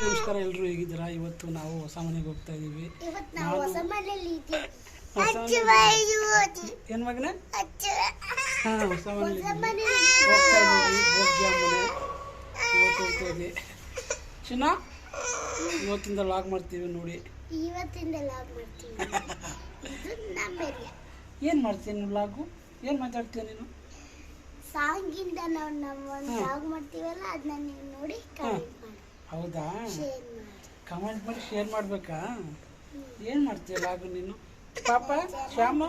ನಮಸ್ಕಾರ ಎಲ್ಲರೂ ಹೇಗಿದ್ದೀರಾ? ಇವತ್ತು ನಾವು ಹೊಸ ಮನೆಗೆ ಹೋಗ್ತಾ ಇದ್ದೀವಿ. ಏನು ಮಗನೇ? ಹಾಂ ಹೊಸ. ಮನೇಲಿ ಹೋಗ್ತಾ ಇದ್ದೀವಿ ಭೋಗ್ಯ ಮನೆ. ಇವತ್ತು ಹೋಗ್ತಾ ಇದ್ದೀವಿ ಚಿನ್ನ ಇವತ್ತಿಂದ ಲಾಗ್ ಮಾಡ್ತೀವಿ ನೋಡಿ. ಇವತ್ತಿಂದ ಲಾಗ್ ಮಾಡ್ತೀವಿ. ಏನು ಮಾಡ್ತೀನಿ ಲಾಗು ಏನು ಮಾತಾಡ್ತೀಯ ನೀನು? ಸಾಂಗಿಂದ ನಾವು ನಮ್ಮ. ಲಾಗ್ ಮಾಡ್ತೀವಲ್ಲ ಅದನ್ನ ನೀವು ನೋಡಿ ಮಾಡಿ ಹೌದಾ? ಶೇರ್ ಮಾಡಿ. ಕಮೆಂಟ್ ಮಾಡಿ ಶೇರ್ ಮಾಡಬೇಕಾ? ಏನು ಮಾಡ್ತೀಯ ಲಾಗು ನೀನು? ಪಾಪ ಶ್ಯಾಮ?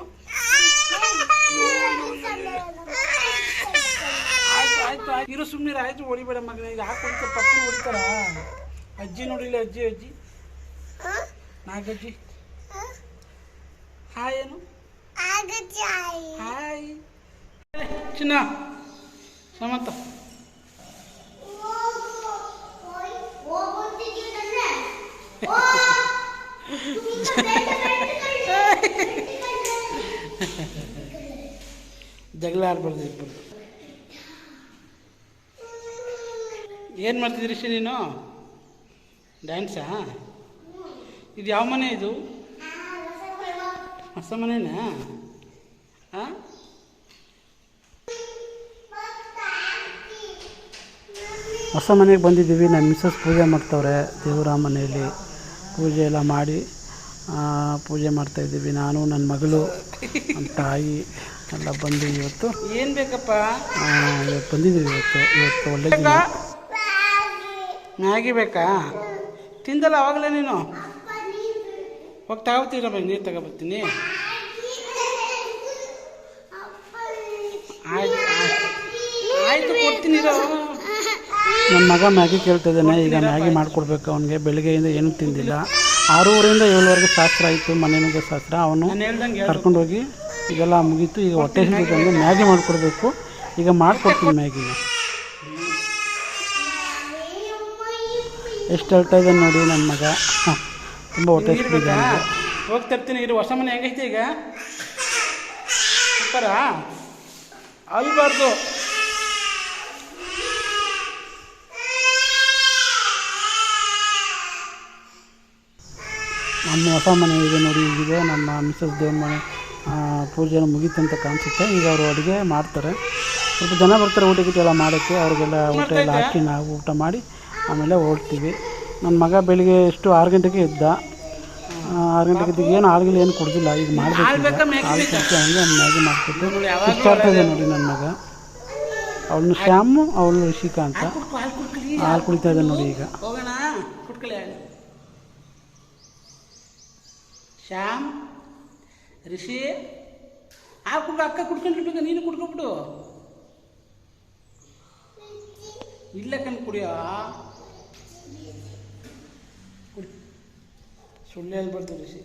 ಆಯ್ತು ಆಯ್ತು ಆಯ್ತು. ಇರು ಸುಮ್ಮನೆ ಆಯ್ತು ಹೊಡಿಬೇಡ ಮಗನ. ಈಗ ಹಾಕಿ ಹೊಡಿತಾರೆ ಪಪ್ಪನ ಹೊಡಿತಾರ ಅಜ್ಜಿ ನೋಡಿಲ್ಲ ಅಜ್ಜಿ ಅಜ್ಜಿ. ನಾಗಜ್ಜಿ. ಹಾಯ್ ಏನು ಹಾಯ್. ಚಿನ್ನ. ಸಮಂತ. ಜಗಳ ಆಡ್ಬಾರ್ದು ಇಬ್ಬರು. ಏನು ಮಾಡ್ತಿದ್ರಿ ಶ್ರೀ ನೀನು? ಡ್ಯಾನ್ಸಾ ಇದು ಯಾವ ಮನೆ ಇದು? ಹೊಸ ಮನೆನಾ? ಹಾಂ ಹೊಸ ಮನೆಗೆ ಬಂದಿದ್ದೀವಿ. ನಮ್ಮ ಮಿಸ್ಸಸ್ ಪೂಜೆ ಮಾಡ್ತವ್ರೆ ದೇವರ ಮನೆಯಲ್ಲಿ. ಪೂಜೆ ಎಲ್ಲ ಮಾಡಿ ಪೂಜೆ ಮಾಡ್ತಾಯಿದ್ದೀವಿ ನಾನು, ನನ್ನ ಮಗಳು ನನ್ನ ತಾಯಿ ಎಲ್ಲ ಬಂದು ಇವತ್ತು. ಏನು ಬೇಕಪ್ಪ? ಇವತ್ತು ಬಂದಿದ್ದೀವಿ ಇವತ್ತು. ಇವತ್ತು ಒಳ್ಳೆ ದಿನ. ಮ್ಯಾಗಿ ಬೇಕಾ? ತಿಂದಲ್ಲ ಆವಾಗಲೇ ನೀನು? ಹೋಗಿ ತಗೋತೀರ ನೀರು ತಗೋಬರ್ತೀನಿ. ಆಯ್ತು ಆಯ್ತು ಆಯಿತು ಕೊಡ್ತೀನಿ ನನ್ನ ಮಗ ಮ್ಯಾಗಿ ಕೇಳ್ತಿದ್ದಾನೆ ಈಗ ಮ್ಯಾಗಿ ಮಾಡಿಕೊಡ್ಬೇಕು. ಅವನಿಗೆ ಬೆಳಗ್ಗೆಯಿಂದ ಏನೂ ತಿಂದಿಲ್ಲ. ಆರೂವರೆಯಿಂದ ಏಳುವರೆಗೆ ಶಾಸ್ತ್ರ ಆಯಿತು ಮನೆಗೆ ಶಾಸ್ತ್ರ. ಅವನು ಕರ್ಕೊಂಡೋಗಿ ಈಗೆಲ್ಲ ಮುಗೀತು. ಈಗ ಹೊಟ್ಟೆ ಸಿಗುತ್ತೆ ಮ್ಯಾಗಿ ಮಾಡಿಕೊಡ್ಬೇಕು. ಈಗ ಮಾಡಿಕೊಡ್ತೀನಿ ಮ್ಯಾಗಿನ. ಎಷ್ಟು ಹೇಳ್ತಾ ಇದ್ದಾನೆ ನೋಡಿ ನನ್ನ ಮಗ. ತುಂಬ ಹೊಟ್ಟೆ ಹಸಿದಿದ್ದಾನೆ ಹೋಗಿ ತರ್ತೀನಿ ಇರು ಹೊಸ ಮನೆ ಹೆಂಗೈತೆ ಈಗ? ಸೂಪರಾ? ಅಲ್ಬಾರ್ದು. ನಮ್ಮ ಹೊಸ ಮನೆ ಇದೆ ನೋಡಿ ಇದೆ ನಮ್ಮ ಮಿಸಸ್ ದೇವ್ರ ಮನೆ. ಪೂಜೆ ಮುಗೀತು ಮುಗೀತಂತ ಕಾಣಿಸುತ್ತೆ. ಈಗ ಅವರು ಅಡುಗೆ ಮಾಡ್ತಾರೆ. ಸ್ವಲ್ಪ ಜನ ಬರ್ತಾರೆ ಊಟ ಗೀಟ ಎಲ್ಲ ಮಾಡೋಕ್ಕೆ. ಅವ್ರಿಗೆಲ್ಲ ಊಟ ಎಲ್ಲ ಹಾಕಿ ನಾವು ಊಟ ಮಾಡಿ ಆಮೇಲೆ ಹೊರಡ್ತೀವಿ. ನನ್ನ ಮಗ ಬೆಳಿಗ್ಗೆ ಎಷ್ಟು ಆರು ಗಂಟೆಗೆ ಇದ್ದ ಆರು ಗಂಟೆಗೆ ಇದ್ದಾಗ ಏನು ಹಾಲ್ಗಿಲ್ಲ ಏನು ಕುಡ್ದಿಲ್ಲ. ಈಗ ಮಾಡಬೇಕು ಹಾಲು ಕುಡಿಸಿ ಹಂಗೆ ಮ್ಯಾಗಿ ಮಾಡ್ಕೊಟ್ಟು ಇಷ್ಟ ಇದೆ ನೋಡಿ ನನ್ನ ಮಗ. ಅವಳನ್ನು ಶ್ಯಾಮು ಅವಳು ಋಷಿಕಾ ಅಂತ ಹಾಲು ಕುಡಿತಾ ಇದ್ದಾನೆ ನೋಡಿ ಈಗ. ಶ್ಯಾಮ್? ರಿಷಿ, ಆ ಕುಡ್ಕ ಅಕ್ಕ ಕುಡ್ಕೊಂಡಿರ್ಬೇಕು ನೀನು ಕುಡ್ಕೊಬಿಡು ಇಲ್ಲ ಕಣ್ ಕುಡಿಯೋ? ಕುಡಿ. ಸುಳ್ಳು ಹೇಳ್ಬಾರ್ದು ರಿಷಿ.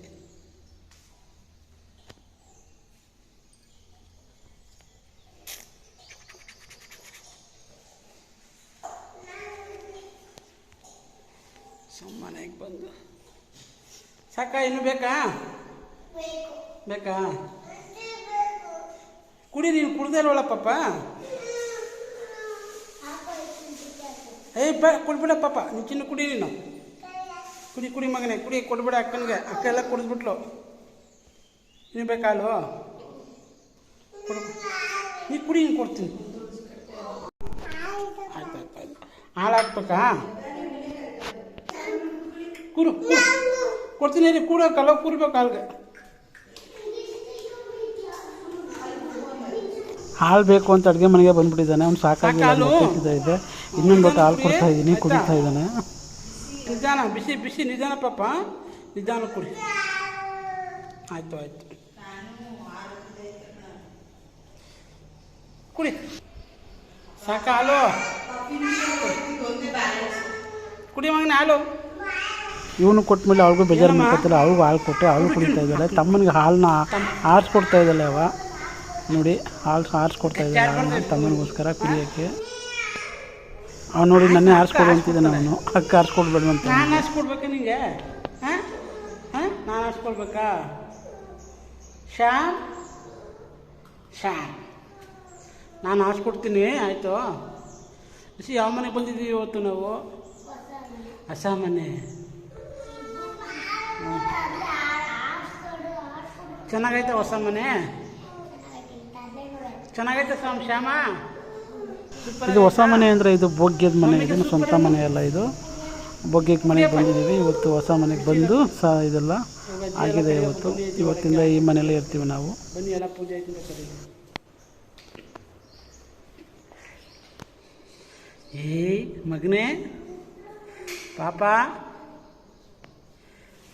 ಸುಮ್ಮನೆಗೆ ಬಂದು. ಸಾಕ, ಇನ್ನು ಬೇಕಾ? ಬೇಕಾ? ಕುಡಿ ನೀನು ಕುಡ್ದೇ ಇಲ್ವಲ್ಲ ಪಾಪ? ಏಯ್, ಬ, ಕುಡ್ಬಿಡ ಪಾಪ. ನೀನು ಚಿನ್ನ ಕುಡಿ ನೀನು. ಕುಡಿ ಕುಡಿ ಮಗನೇ, ಕುಡಿ, ಕೊಡ್ಬೇಡ ಅಕ್ಕನಿಗೆ. ಅಕ್ಕ ಎಲ್ಲ ಕುಡಿದ್ಬಿಟ್ಲು. ನೀನು ಬೇಕಾ ಹಾಲು? ಕೊಡು. ನೀ ಕುಡಿ, ನೀನು ಕೊಡ್ತೀನಿ. ಆಯ್ತು ಆಯ್ತು ಆಯ್ತು ಹಾಳಾಗ್ಬೇಕಾ ಕುರು ಕೊಡ್ತೀನಿ ರೀ ಕೂಡ, ಕಲ್ಲ ಕೂರ್ಬೇಕು ಹಾಲು ಬೇಕು ಅಂತ ಅಡುಗೆ ಮನೆಗೆ ಬಂದ್ಬಿಟ್ಟಿದ್ದಾನೆ. ಅವ್ನು ಸಾಕಾಗಿಲ್ಲ. ಸಾಕಾಲು? ಹೊಟ್ಟೆ ಇದೆ. ಇನ್ನೊಂದು ಬಟ್ಟೆ ಹಾಲು ಕೊಡ್ತಾ ಇದ್ದೀನಿ ಕುಡಿತಾ ಇದ್ದಾನೆ. ನಿಧಾನ ಬಿಸಿ ಬಿಸಿ ನಿಧಾನ ಪಾಪ. ನಿಧಾನ ಕುಡಿ. ಆಯಿತು ಆಯ್ತು. ಕುಡಿ. ಸಾಕ ಹಾಲು? ಕುಡಿ ಮಗನ ಹಾಲು. ಇವನು ಕೊಟ್ಮೇಲೆ ಅವ್ರಿಗೂ ಬೇಜಾರು ಮಾಡ್ಕೊತಿಲ್ಲ. ಅವ್ರಿಗೂ ಹಾಲು ಕೊಟ್ಟು ಅವಳು ಕುಡಿತಾ ಇದ್ದಾಳೆ. ತಮ್ಮನಿಗೆ ಹಾಲನ್ನ ಆರಿಸ್ಕೊಡ್ತಾ ಇದ್ದಾಳೆ ಅವ. ನೋಡಿ ಹಾಲು ಆರಿಸ್ಕೊಡ್ತಾ ಇದ್ದಾನೆ ತಮ್ಮನಿಗೋಸ್ಕರ ಕುಡಿಯೋಕ್ಕೆ. ಅವ್ನು ನೋಡಿ ನನ್ನೇ ಆರಿಸ್ಕೊಡು ಅಂತಿದ್ದಾನೆ ಅವನು. ಅಕ್ಕ ಆರಿಸ್ಕೊಡ್ಬೇಡ ಅಂತ ನಾನು ಆರಿಸ್ಕೊಡ್ಬೇಕಾ ನಿಂಗೆ? ಹಾಂ? ಹಾಂ? ನಾನು ಆರಿಸ್ಕೊಡ್ಬೇಕಾ ಶ್ಯಾಮ್? ಶ್ಯಾಮ್. ನಾನು ಹಾಸ್ಕೊಡ್ತೀನಿ ಆಯಿತು. ಸಿ ಯಾವ ಮನೆಗೆ ಬಂದಿದ್ದೀವಿ ಇವತ್ತು ನಾವು? ಹೊಸ ಮನೆ. ಚೆನ್ನಾಗೈತೆ ಹೊಸ ಮನೆ ಚೆನ್ನಾಗೈತೆ ಸ್ವಾಮಿ ಶ್ಯಾಮ. ಇದು ಹೊಸ ಮನೆ ಅಂದರೆ ಇದು ಬೊಗ್ಗೆದ ಮನೆ ಇದು ಸ್ವಂತ ಮನೆ ಅಲ್ಲ ಇದು. ಬೊಗ್ಗೆಗೆ ಮನೆಗೆ ಬಂದಿದ್ದೀವಿ. ಇವತ್ತು ಹೊಸ ಮನೆಗೆ ಬಂದು ಸಹ ಇದೆಲ್ಲ ಆಗಿದೆ ಇವತ್ತು. ಇವತ್ತಿಂದ ಈ ಮನೆಯಲ್ಲೇ ಇರ್ತೀವಿ ನಾವು. ಬನ್ನಿ ಎಲ್ಲ ಪೂಜೆ ಏ ಮಗನೇ ಪಾಪ.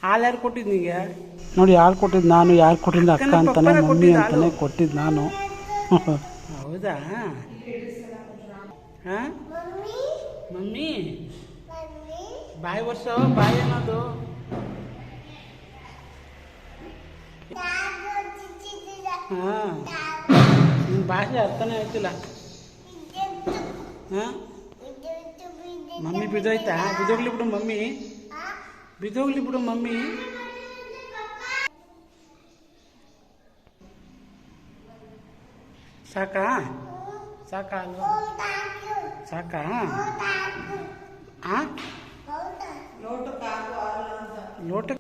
ಹಾಲು ಯಾರು ಕೊಟ್ಟಿದ್ದು ನೋಡಿ ಯಾರು ಕೊಟ್ಟಿದ್ದು ನಾನು ಯಾರು ಕೊಟ್ಟಿದ್ದು ಅಕ್ಕ ಅಂತಾನೆ ಮಮ್ಮಿ ಅಂತಾನೆ. ಕೊಟ್ಟಿದ್ದು ನಾನು. ಹೌದಾ? ಹಾಂ? ಮಮ್ಮಿ? ಬಾಯಿ ವರ್ಷ ಬಾಯಿ ಅನ್ನೋದು. ಹಾಂ. ನಿಮ್ಮ ಭಾಷೆ ಅರ್ಥನೇ ಆಯ್ತಿಲ್ಲ ಹಾಂ? ಮಮ್ಮಿ ಬಿದ್ದೋಯ್ತಾ? ಬಿದ್ದೋಗ್ಲಿ ಬಿಡು ಮಮ್ಮಿ? ಬಿದ್ದೋಗ್ಲಿ ಬಿಡು ಮಮ್ಮಿ. ಸಾಕಾ? ಸಾಕಾ ಅಲ್ವಾ? ಸಾಕಾ? ಲೋಟ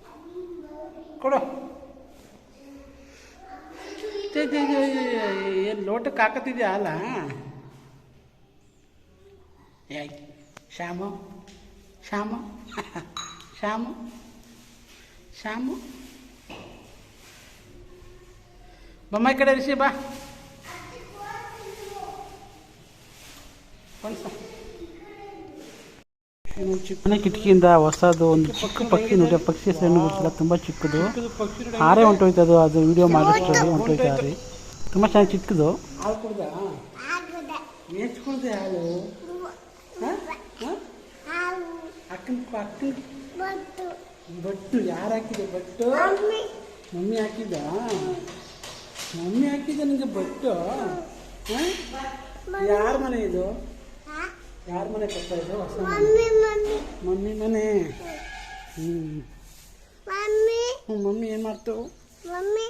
ಕೊಡು. ಏನು ಲೋಟಕ್ಕೆ ಹಾಕತ್ತಿದ್ಯಾ ಅಲ್ಲ? ಏಯ್ ಶ್ಯಾಮು ಶ್ಯಾಮು ಶ್ಯಾಮು ಶ್ಯಾಮು. ಬಮ್ಮ ಈ ಕಡೆ ರಿಷಿ ಬಾ. ಒಂದ್ಸ ಇನ್ನೊಂದು ಚಿಕ್ಕ ಮನೆ ಕಿಟಕಿಯಿಂದ ಹೊಸದು ಒಂದು ಚಿಕ್ಕ ಪಕ್ಷಿ ನೋಡಿ ಪಕ್ಷಿ ಹೆಸರನ್ನು ಗೊತ್ತಿಲ್ಲ, ತುಂಬ ಚಿಕ್ಕದು. ಹಾರೆ ಹೊಂಟೋಯ್ತದು ಅದು ವಿಡಿಯೋ ಮಾಡಿಸ್ತಾರೆ ಹೊಂಟೋಯ್ತಾರೆ ತುಂಬ ಚೆನ್ನಾಗಿ ಚಿಕ್ಕದು. ಬಟ್ಟು, ಯಾರು ಹಾಕಿದೆ ಬಟ್ಟು? ಮಮ್ಮಿ ಹಾಕಿದ ಮಮ್ಮಿ ಹಾಕಿದ ನಿಮಗೆ ಬಟ್ಟು? ಯಾರ ಮನೆ ಇದು? ಯಾರ ಮನೆ ಕೊಡ್ತಾ ಇದ್ರು? ಹೊಸ ಮಮ್ಮಿ ಮನೆ. ಹ್ಞೂ ಮಮ್ಮಿ. ಏನು ಮಾಡ್ತಾವು ಮಮ್ಮಿ.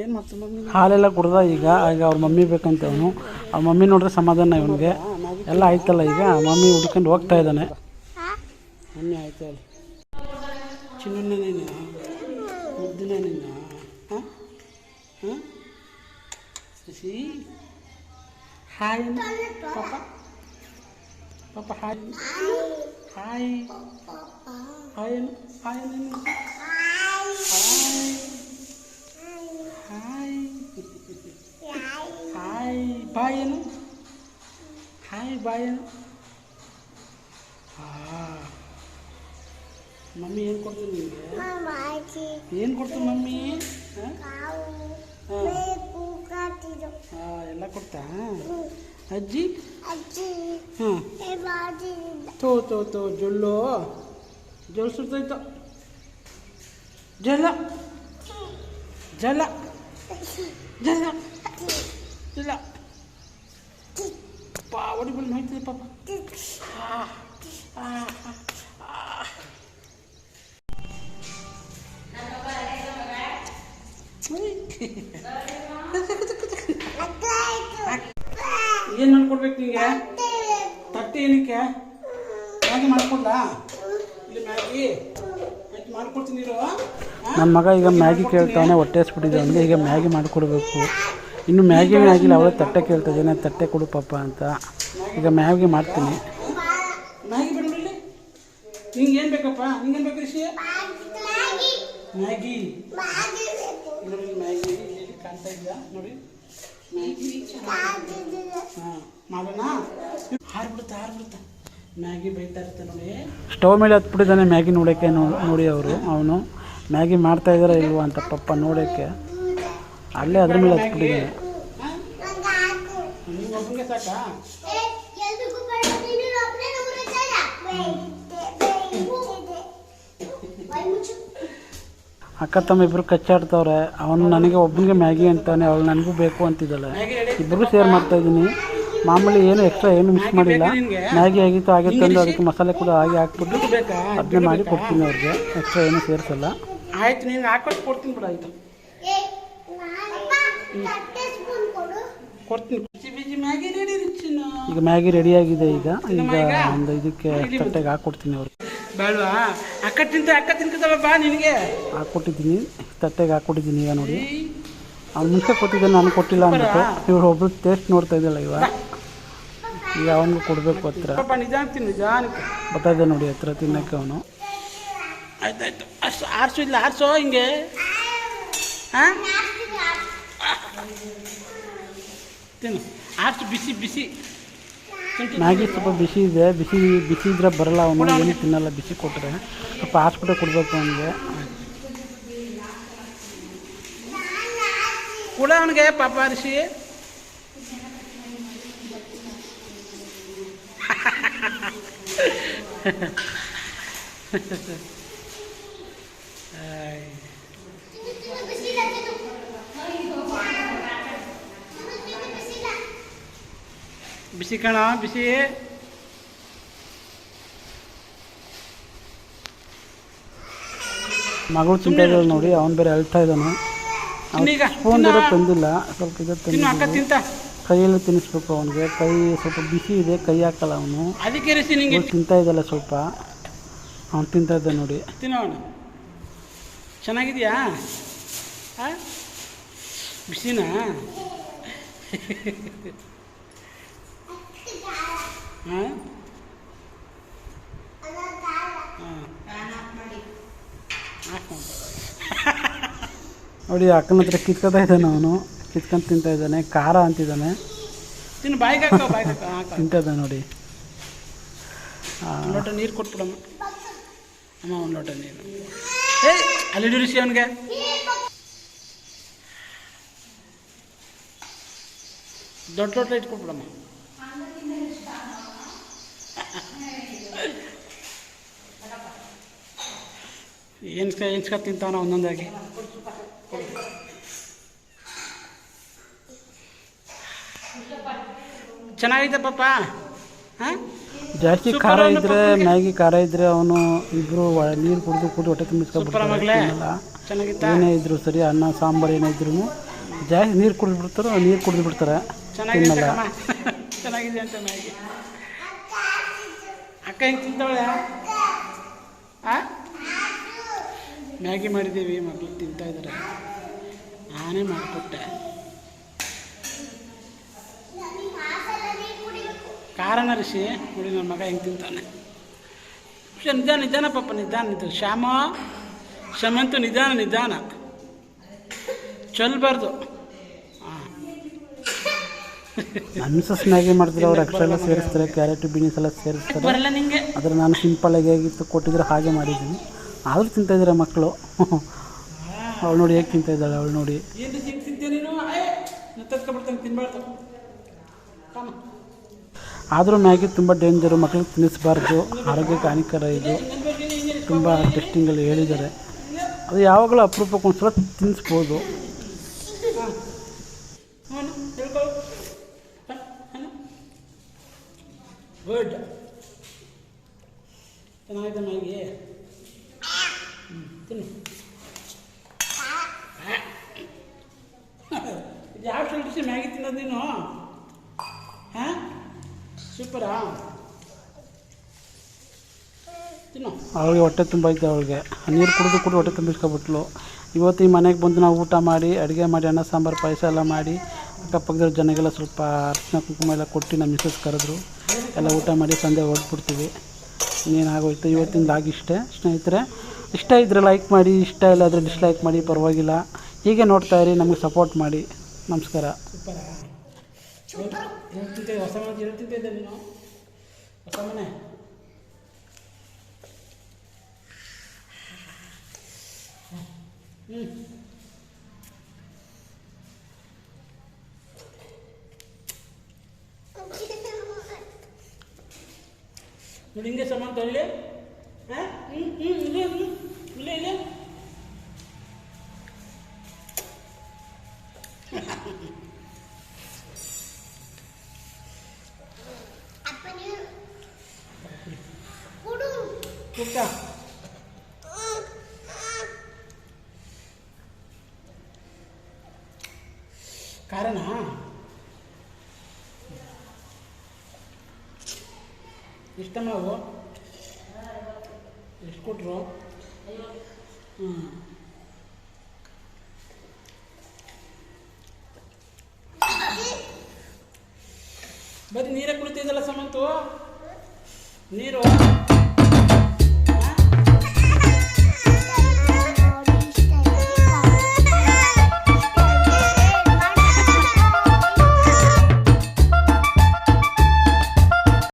ಏನು ಮಾಡ್ತಾವೆ ಮಮ್ಮಿ? ಹಾಲೆಲ್ಲ ಕುಡ್ದ ಈಗ ಈಗ ಅವ್ರ ಮಮ್ಮಿ ಬೇಕಂತ ಅವನು ಅವ್ರ ಮಮ್ಮಿ ನೋಡ್ರೆ ಸಮಾಧಾನ ಇವನಿಗೆ. ಎಲ್ಲ ಆಯ್ತಲ್ಲ ಈಗ? ಮಮ್ಮಿ. ಹುಡ್ಕೊಂಡು ಹೋಗ್ತಾ ಇದ್ದಾನೆ? ಮಮ್ಮಿ ಆಯ್ತು ಅಲ್ಲಿ ಚಿನ್ನ ನೀನು ಮುದ್ದಿನ ಹಾಂ? ಹಾಂ? ಶಶಿ? ಹಾಯ್. ಪಾಪ? ಪಾಪ ಹಾಯ್ ಹಾಯ್ ಹಾಯ್ ಏನು ಹಾಯ್ ಏನು ಹಾಯ್ ಹಾಯ್ ಬಾಯ್ ಏನು ಹಾಯ್ ಬಾಯ್ ಏನು ಹಾಂ ಮಮ್ಮಿ ಏನು ಕೊಡ್ತೀನಿ ನಿಮಗೆ ಮಾಮಾಜಿ ಏನು ಕೊಡ್ತೀನಿ ಮಮ್ಮಿ ಹಾಂ ಕಾವು ಹಾಂ ಬೇಕು ಕಾಟಿದು ಹಾಂ ಎಲ್ಲ ಕೊಡ್ತಾ ಅಜ್ಜಿ ಅಜ್ಜಿ ಹಾಂ ಏ ಬಾಜಿನಿಂದ ತೋ ತೋ ತೋ ಜೊಲ್ಲು ಜೊಲ್ಲು ಸುತ್ತೋಯ್ತು ಜಲ ಜಲ ಜಲ ಜಲ ಪಾ ಒಡಿ ಬಲ್ಲಿ ಹೋಯ್ತದೆ ಪಾಪ ಆ, ಆ, ಏನು ಮಾಡ್ಕೊಡ್ಬೇಕು ನಿಂಗೆ? ತಟ್ಟೆ ಏನಕ್ಕೆ? ಮ್ಯಾಗಿ ಮಾಡ್ಕೊಡ್ಲಾ? ಇಲ್ಲಿ ಮ್ಯಾಗಿ. ಆಯ್ತು ಮಾಡ್ಕೊಡ್ತೀನಿ ಇರು. ನನ್ನ ಮಗ ಈಗ ಮ್ಯಾಗಿ ಕೇಳ್ತಾನೆ ಹೊಟ್ಟೆ ಹಸ್ಬಿಟ್ಟಿದೆ ಅಂದ್ರೆ ಈಗ ಮ್ಯಾಗಿ ಮಾಡಿಕೊಡ್ಬೇಕು. ಇನ್ನು ಮ್ಯಾಗಿನೇ ಆಗಿಲ್ಲ ಅವಳೇ ತಟ್ಟೆ ಕೇಳ್ತಾ ಇದ್ದಾನೆ. ತಟ್ಟೆ ಕೊಡು ಪಾಪ ಅಂತ. ಈಗ ಮ್ಯಾಗಿ ಮಾಡ್ತೀನಿ. ಮ್ಯಾಗಿ ಬೇಡ ಇಲ್ಲಿ ನಿಂಗೆ ಏನು ಬೇಕಪ್ಪ? ನಿಂಗೇನು ಬೇಕು ಋಷಿ ಮ್ಯಾಗಿ. ಮ್ಯಾಗಿ. ಇಲ್ಲಿ ಕಾಣ್ತಾ ಇದೆಯಾ? ನೋಡಿ. ಮ್ಯಾಗಿ ಸ್ಟವ್ ಮೇಲೆ ಹತ್ಬಿಟ್ಟಿದ್ದಾನೆ ಮ್ಯಾಗಿ ನೋಡೋಕ್ಕೆ ನೋಡಿ ಅವರು, ಅವನು. ಮ್ಯಾಗಿ ಮಾಡ್ತಾ ಇದ್ದಾರಾ ಇಲ್ವಾ ಅಂತ ಪಪ್ಪ ನೋಡೋಕ್ಕೆ. ಅಲ್ಲೇ ಅದ್ರ ಮೇಲೆ ಹತ್ಬಿಟ್ಟಿದ್ದಾನೆ. ಸಾಕಾ ಅಕ್ಕ ತಮ್ಮ ಇಬ್ಬರು ಕಚ್ಚಾಡ್ತವ್ರೆ ಅವನು ನನಗೆ ಒಬ್ಬನಿಗೆ ಮ್ಯಾಗಿ ಅಂತಾನೆ ಅವಳು ನನಗೂ ಬೇಕು ಅಂತಿದ್ದಾಳೆ. ಇಬ್ಬರು ಶೇರ್ ಮಾಡ್ತಾ ಇದ್ದೀನಿ. ಮಾಮೂಲಿ ಏನು ಎಕ್ಸ್ಟ್ರಾ ಏನು ಮಿಕ್ಸ್ ಮಾಡಿಲ್ಲ. ಮ್ಯಾಗಿ ಆಗಿತ್ತು ಆಗಿತ್ತು ಅಂದ್ರೆ ಅದಕ್ಕೆ ಮಸಾಲೆ ಕೂಡ ಹಾಗೆ ಹಾಕ್ಬಿಟ್ಟು ಅದನ್ನ ಮಾಡಿ ಕೊಡ್ತೀನಿ ಅವ್ರಿಗೆ. ಎಕ್ಸ್ಟ್ರಾ ಏನು ಸೇರಿಸಲ್ಲ. ಆಯ್ತು ನೀನು ಹಾಕೊಟ್ಟು ಕೊಡ್ತೀನಿ ಬಿಡ ಆಯ್ತು. ಈಗ ಬಿಸಿ ಬಿಸಿ ಮ್ಯಾಗಿ ರೆಡಿ ಆಗಿದೆ ಈಗ ಮ್ಯಾಗಿ ರೆಡಿಯಾಗಿದೆ ಈಗ. ಈಗ ಒಂದು ಇದಕ್ಕೆ ತಟ್ಟೆಗೆ ಹಾಕ್ಕೊಡ್ತೀನಿ ಅವ್ರಿಗೆ. ಬೇಡವಾ? ಅಕ್ಕ ತಿಂತ ಅಕ್ಕ ತಿನ್ಕದವ ಬಾ ನಿನಗೆ. ಹಾಕ್ಕೊಟ್ಟಿದ್ದೀನಿ ತಟ್ಟೆಗೆ ಹಾಕ್ಕೊಟ್ಟಿದ್ದೀನಿ ಈಗ ನೋಡಿ. ಅವ್ನು ಮುಂಚೆ ಕೊಟ್ಟಿದ್ದೆ ನಾನು ಕೊಟ್ಟಿಲ್ಲ ಅಂದ್ಬಿಟ್ಟು. ಇವ್ರು ಒಬ್ರು ಟೇಸ್ಟ್ ನೋಡ್ತಾ ಇದ್ದಿಲ್ಲ ಇವ ಈಗ ಅವನಿಗೂ ಕೊಡಬೇಕು ಹತ್ರ. ನಿಜ ಅಂತೀನಿ ಬರ್ತಾಯಿದ್ದೆ ನೋಡಿ ಹತ್ರ ತಿನ್ನಕ್ಕೆ ಅವನು. ಆಯ್ತಾಯ್ತು. ಅಷ್ಟು ಆರಿಸು ಇಲ್ಲ ಆರಿಸೋ ಹಿಂಗೆ. ಹಾಂ ತಿನ್ನು. ಆರಿಸು ಬಿಸಿ ಬಿಸಿ. ಮ್ಯಾಗಿ ಸ್ವಲ್ಪ ಬಿಸಿ ಇದೆ. ಬಿಸಿ ಬಿಸಿ ಇದ್ರೆ ಬರಲ್ಲ. ಅವನು ಏನು ತಿನ್ನಲ್ಲ. ಬಿಸಿ ಕೊಟ್ಟರೆ ಸ್ವಲ್ಪ ಹಾಸ್ಪಿಟಲ್ ಕೊಡಬೇಕು ಅವನಿಗೆ. ಕೂಡ ಅವನಿಗೆ ಪಾಪ ಅರಿಸಿ ಬಿಸಿ ಕಣ ಬಿಸಿ. ಮಗಳು ತಿಂತಾ ಇದ್ದಾಳೆ ನೋಡಿ ಅವನು ಬೇರೆ ಅಳ್ತಾ ಇದ್ದಾನೆ. ಸ್ಪೂನ್ ಬೇರೆ ತಂದಿಲ್ಲ ಸ್ವಲ್ಪ ಇದು ಕೈಯಲ್ಲಿ ತಿನ್ನಿಸ್ಬೇಕು ಅವನಿಗೆ. ಕೈ ಸ್ವಲ್ಪ ಬಿಸಿ ಇದೆ ಕೈ ಹಾಕಲ್ಲ ಅವನು. ಅದಕ್ಕೆ ತಿಂತಾ ಇದ್ದಲ್ಲ ಸ್ವಲ್ಪ. ಅವನು ತಿಂತಾ ಇದ್ದ ನೋಡಿ. ತಿನ್ನೋಣ ಚೆನ್ನಾಗಿದೆಯಾ? ಬಿಸಿನಾ? ಹಾಂ ನೋಡಿ ಅಕ್ಕನ ಹತ್ರ ಕಿತ್ಕೊತಾ ಇದ್ದಾನೆ ಅವನು ಕಿತ್ಕೊಂಡು ತಿಂತಾ ಇದ್ದಾನೆ ಖಾರ ಅಂತಿದ್ದಾನೆ ತಿನ್ನು ಬಾಯಿಗೆ ಹಾಕೋ ಬಾಯಿಗೆ ಹಾಕೋ ಹಾಕೋ ತಿಂತಾ ಇದ್ದಾನೆ ನೋಡಿ ಆ, ಒಂದು ಲೋಟ ನೀರು ಕೊಟ್ಬಿಡಮ್ಮ ಅಮ್ಮ ಒಂದು ಲೋಟ ನೀರು ಏಯ್ ಅಲ್ಲಿ ರಿಸಿ ಅವನಿಗೆ ದೊಡ್ಡ ಲೋಟ ಇಟ್ಕೊಟ್ಬಿಡಮ್ಮ ಏನ್ಸ್ಕ ತಿಂತಾನ ಒಂದೊಂದಾಗಿ. ಚೆನ್ನಾಗಿದೆ ಪಾಪ. ಹಾಂ? ಜಾಸ್ತಿ ಖಾರ ಇದ್ರೆ. ಮ್ಯಾಗಿ ಖಾರ ಇದ್ರೆ ಅವನು ಇಬ್ರು ನೀರು ಕುಡಿದು ಕುಡಿದು ಹೊಟ್ಟೆ ತುಂಬಿಸ್ಕೊಂಡ್ಬಿಡ್ತಾರೆ ಏನೇ ಇದ್ರು ಸರಿ ಅನ್ನ ಸಾಂಬಾರು ಏನೇ ಇದ್ರು ಜಾಸ್ತಿ ನೀರು ಕುಡಿದು ಬಿಡ್ತಾರೋ ನೀರು ಕುಡಿದು ಬಿಡ್ತಾರೆ ತಿನ್ನಲ್ಲ. ಚೆನ್ನಾಗಿದೆ ಅಂತ ಮ್ಯಾಗಿ. ಅಕ್ಕ ಹೆಂಗೆ ತಿಂತಾವಳೆ ಮ್ಯಾಗಿ ಮಾಡಿದ್ದೀವಿ ಮಕ್ಕಳು ತಿಂತಾ ಇದ್ದಾರೆ ನಾನೇ ಮಾಡಿಕೊಟ್ಟೆ. ಕಾರಣ ಋಷಿ ನೋಡಿ ನನ್ನ ಮಗ ಹೆಂಗೆ ತಿಂತಾನೆ. ನಿಧಾನ ನಿಧಾನ ಪಾಪ ನಿಧಾನ ನಿಧಾನ. ಶ್ಯಾಮ ಶ್ಯಾಮಂತು ನಿಧಾನ ನಿಧಾನ. ಚಲ್ಬಾರ್ದು ಮಿಸಸ್ ಮ್ಯಾಗಿ ಮಾಡ್ತಾರೆ ಅವ್ರು ಎಕ್ಸ್ಟ್ರಾ ಎಲ್ಲ ಸೇರಿಸ್ತಾರೆ ಕ್ಯಾರೆಟ್ ಬೀನ್ಸ್ ಎಲ್ಲ ಸೇರಿಸ್ತಾರೆ ಆದರೆ ನಾನು ಸಿಂಪಲ್ಲಾಗಿ ಹೇಗಿತ್ತು ಕೊಟ್ಟಿದ್ರೆ ಹಾಗೆ ಮಾಡಿದ್ದೀನಿ ಆದರೂ ತಿಂತಾಯಿದ್ದಾರೆ ಮಕ್ಕಳು. ಅವಳು ನೋಡಿ ಹೇಗೆ ತಿಂತ ಇದ್ದಾಳೆ ಅವಳು ನೋಡಿ. ಆದರೂ ಮ್ಯಾಗಿ ತುಂಬ ಡೇಂಜರು ಮಕ್ಕಳಿಗೆ ತಿನ್ನಿಸ್ಬಾರ್ದು ಆರೋಗ್ಯಕ್ಕೆ ಹಾನಿಕರ ಇದು. ತುಂಬ ಟೆಸ್ಟಿಂಗಲ್ಲಿ ಹೇಳಿದ್ದಾರೆ. ಅದು ಯಾವಾಗಲೂ ಅಪರೂಪಕ್ಕೆ ಒಂದ್ಸಲ ತಿನ್ನಿಸ್ಬೋದು ಅವನು ಹೇಳ್ಕೊ ಗುಡ್ ಚೆನ್ನಾಗಿದೆ ಮ್ಯಾಗಿ ಹ್ಞೂ ತಿನ್ನು ಇದು ಯಾವ ಡಿಸಿ ಮ್ಯಾಗಿ ತಿನ್ನೋದು ನೀನು ಹಾಂ ಸೂಪರಾ ತಿನ್ನು ಅವಳಿಗೆ ಹೊಟ್ಟೆ ತುಂಬ ಇತ್ತು ಅವಳಿಗೆ. ನೀರು ಕುಡಿದು ಕುಡಿದು ಹೊಟ್ಟೆ ತುಂಬಿಸ್ಕೊಬಿಟ್ಲು ಇವತ್ತು ಈ ಮನೆಗೆ ಬಂದು ನಾವು ಊಟ ಮಾಡಿ, ಅಡುಗೆ ಮಾಡಿ, ಅನ್ನ, ಸಾಂಬಾರು, ಪಾಯಸ ಎಲ್ಲ ಮಾಡಿ ಅಕ್ಕಪಕ್ಕದ ಜನಗೆಲ್ಲ ಸ್ವಲ್ಪ ಅರ್ಶಿನ, ಕುಂಕುಮ ಎಲ್ಲ ಕೊಟ್ಟು ನಮ್ಮ ಮಿಸಸ್ ಕರೆದ್ರು. ಎಲ್ಲ ಊಟ ಮಾಡಿ ಸಂಜೆ ಹೊರಟ್ಬಿಡ್ತೀವಿ. ಇವತ್ತಿನ ಇವತ್ತಿಂದ ಆಗಿಷ್ಟೇ ಸ್ನೇಹಿತರೆ. ಇಷ್ಟ ಇದ್ದರೆ ಲೈಕ್ ಮಾಡಿ, ಇಷ್ಟ ಇಲ್ಲ ಆದರೆ ಡಿಸ್ಲೈಕ್ ಮಾಡಿ, ಪರವಾಗಿಲ್ಲ. ಹೀಗೆ ನೋಡ್ತಾ ಇರಿ, ನಮಗೆ ಸಪೋರ್ಟ್ ಮಾಡಿ. ನಮಸ್ಕಾರ. ಹೊಸ ಹೊಸ ಮನೆ ಹ್ಞೂ ನೋಡಿ ಹಿಂಗೆ ಸಮಾನ ತೊಗೊಳ್ಳಿ ಹಾಂ ಹ್ಞೂ ಹ್ಞೂ ಇಲ್ಲೇ ಹ್ಞೂ ಇಲ್ಲೇ ಇಲ್ಲೇ ಇಷ್ಟಮ್ಮ ಅವು ಎಷ್ಟು ಕೊಟ್ಟರು ಹ್ಞೂ ಬರೀ ನೀರೇ ಕುಡಿತಿದ್ದಲ್ಲ ಸಮಂತು? ನೀರು?